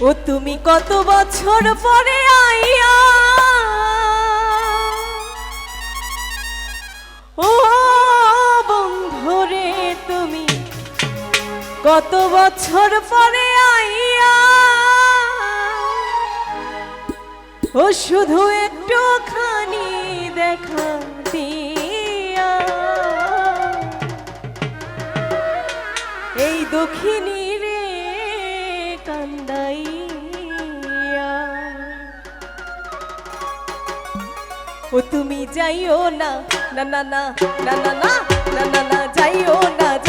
ও তুমি কত বছর পরে আইয়া? ও বন্ধুরে তুমি কত বছর পরে আইয়া? ও শুধু একটু খানি দেখা দিয়া। এই দক্ষিণী ও তুমি যাইও না না না না না না না না যাইও না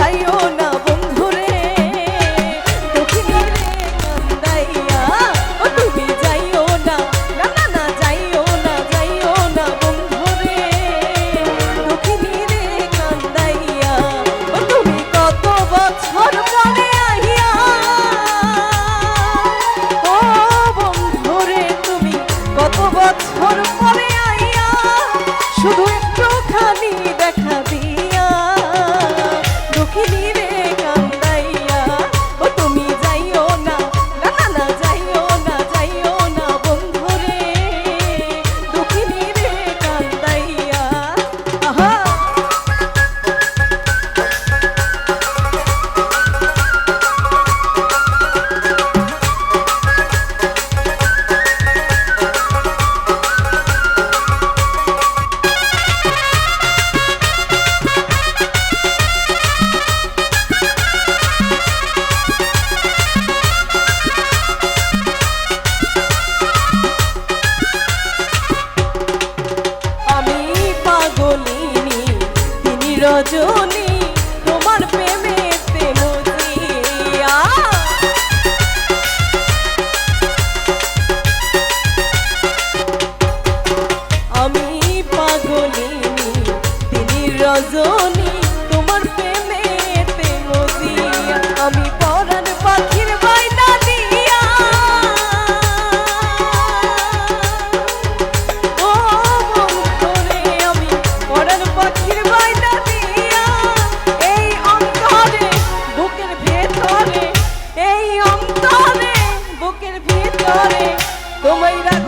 Don't wait up.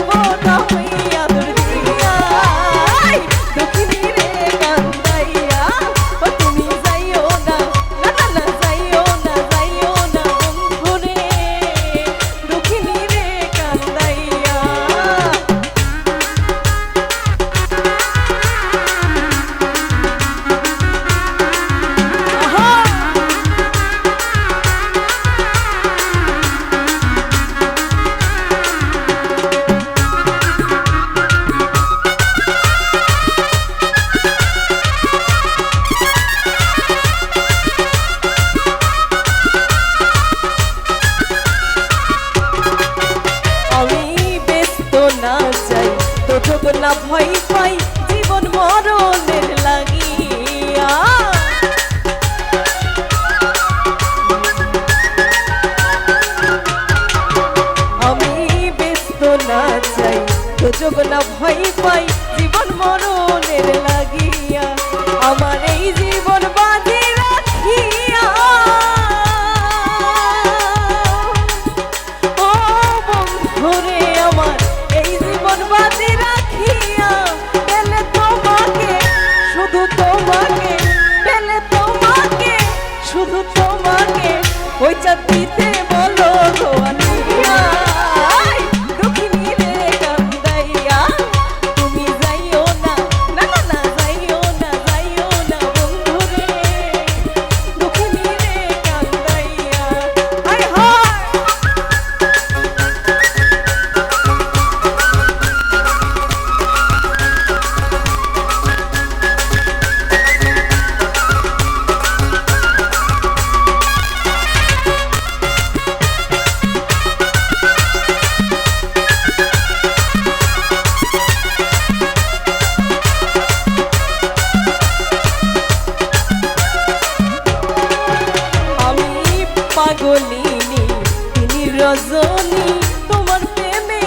না ভয় পাই, জীবন মরণের লাগিয়া। আমি ব্যস্ত না চাই, সুযোগ না ভয় পাই, জীবন মরণের লাগিয়া। আমার এই জীবন বাজি রাখি পাগলিনী তিনি রজনী তোমার প্রেমে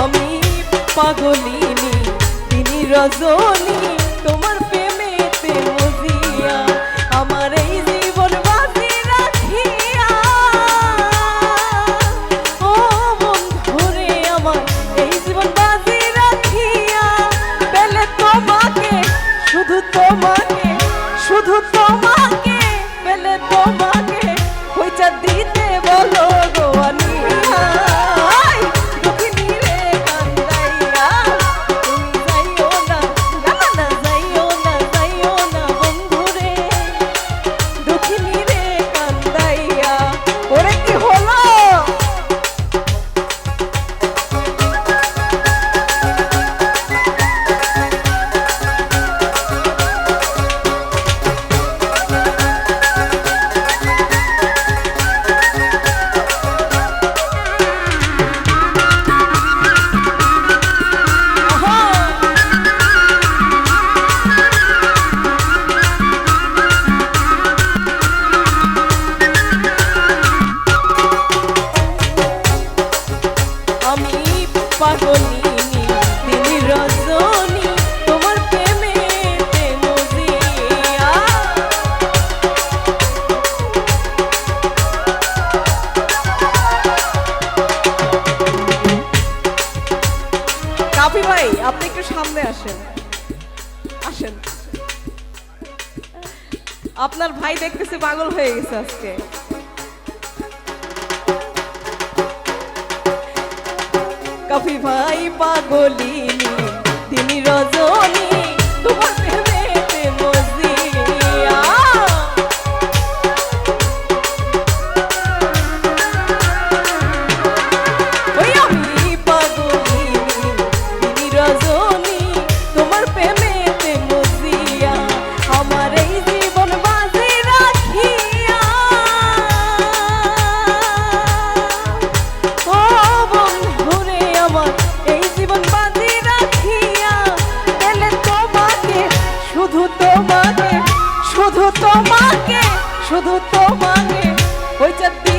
আমি পাগলিনী তিনি রজনী তিনি রজনী, তোমার কাপি ভাই, আপনি একটু সামনে আসেন। আসেন। আপনার ভাই দেখতেছে পাগল হয়ে গেছে আজকে। কাফি ভাই পাগলিনী তিনি রজনী। তোমার তোমাকে শুধু তোমাকে। ওই চাঁদ